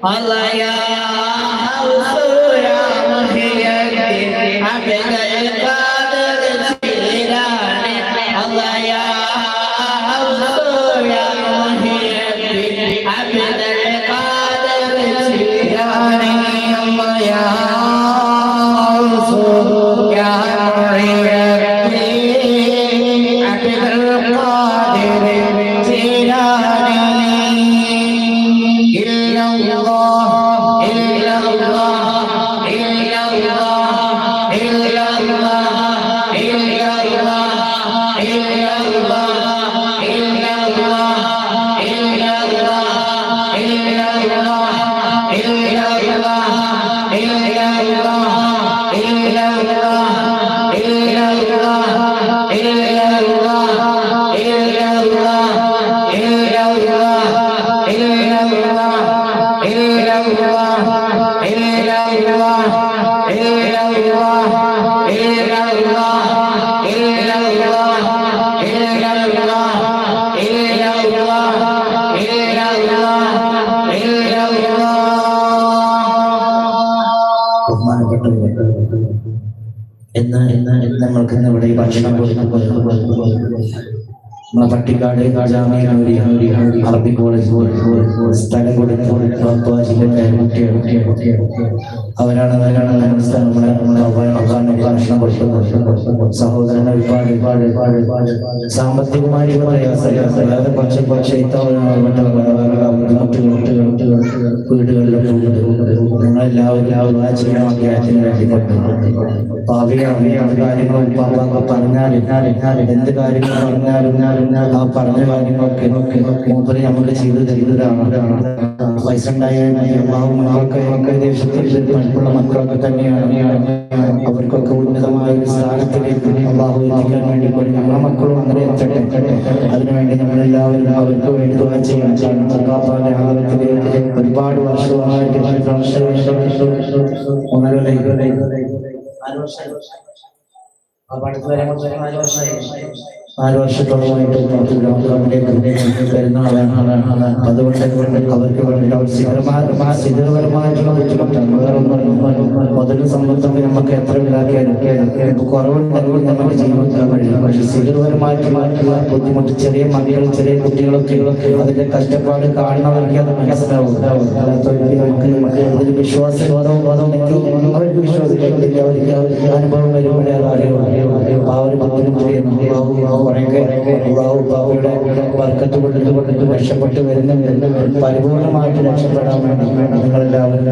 Allah ya എന്ന് എന്ന് നമ്മൾക്ക് ഇന്ന് ഇവിടെ ഭക്ഷണം കൊടുക്കുമ്പോൾ നമ്മളെ അവരാണ് സാമ്പത്തികമായി പറഞ്ഞാൽ എന്ത് കാര്യങ്ങൾ പറഞ്ഞാലും ആ പറഞ്ഞ കാര്യങ്ങളൊക്കെ മൂപ്പര് നമുക്ക് ചെയ്തു തരുന്നതാണ്. പൈസ ഉണ്ടായാൽ മക്കൾക്ക് ദേശത്തിൽ പഠിപ്പുള്ള മക്കളൊക്കെ തന്നെയാണ്. അവർക്കൊക്കെ ഉന്നതമായ ഒരു സ്ഥാനത്തിലേക്ക് അള്ളാഹു എത്തിക്കാൻ വേണ്ടി പോലും നമ്മളെ മക്കളും അങ്ങനെ എത്തട്ടെ. അതിനുവേണ്ടി നമ്മളെല്ലാവരും അവർക്ക് വേണ്ടി ചെയ്യാൻ ചെയ്യണം. കാരണം സഖാഫാന്റെ ആദരത്തിൽ ഒരുപാട് വർഷമായിട്ട് ഒന്നര നാല് വർഷം അടുത്ത് വരാൻ നാല് വർഷമായി. നാല് വർഷത്തോളമായിട്ട് പെരുന്നാളാണ് അതുകൊണ്ട് അവർക്ക് സ്ഥിരപരമായിട്ടുള്ള ബുദ്ധിമുട്ടാണ് മുതലും സമ്പത്തൊക്കെ നമുക്ക് എത്ര ഉണ്ടാക്കിയാലും കുറവുണ്ടെങ്കിൽ നമുക്ക് ജീവിക്കാൻ കഴിയും. പക്ഷെ സ്ഥിരപരമായിട്ടുള്ള ബുദ്ധിമുട്ട് ചെറിയ മക്കൾ ചെറിയ കുട്ടികളൊക്കെ അതിന്റെ കഷ്ടപ്പാട് കാണുന്നവർക്ക് അത് മനസ്സിലാവും. നമുക്ക് അതിൽ വിശ്വാസം അവർക്ക് വിശ്വാസിക്കില്ല അവർക്ക് അനുഭവം വരുമ്പോഴേ അറിയുള്ളൂ. ആ ഒരു ബുദ്ധിമുട്ട് രക്ഷപ്പെട്ട് വരുന്ന പരിപൂർണമായിട്ട് രക്ഷപ്പെടാൻ വേണ്ടി നിങ്ങളെല്ലാവരും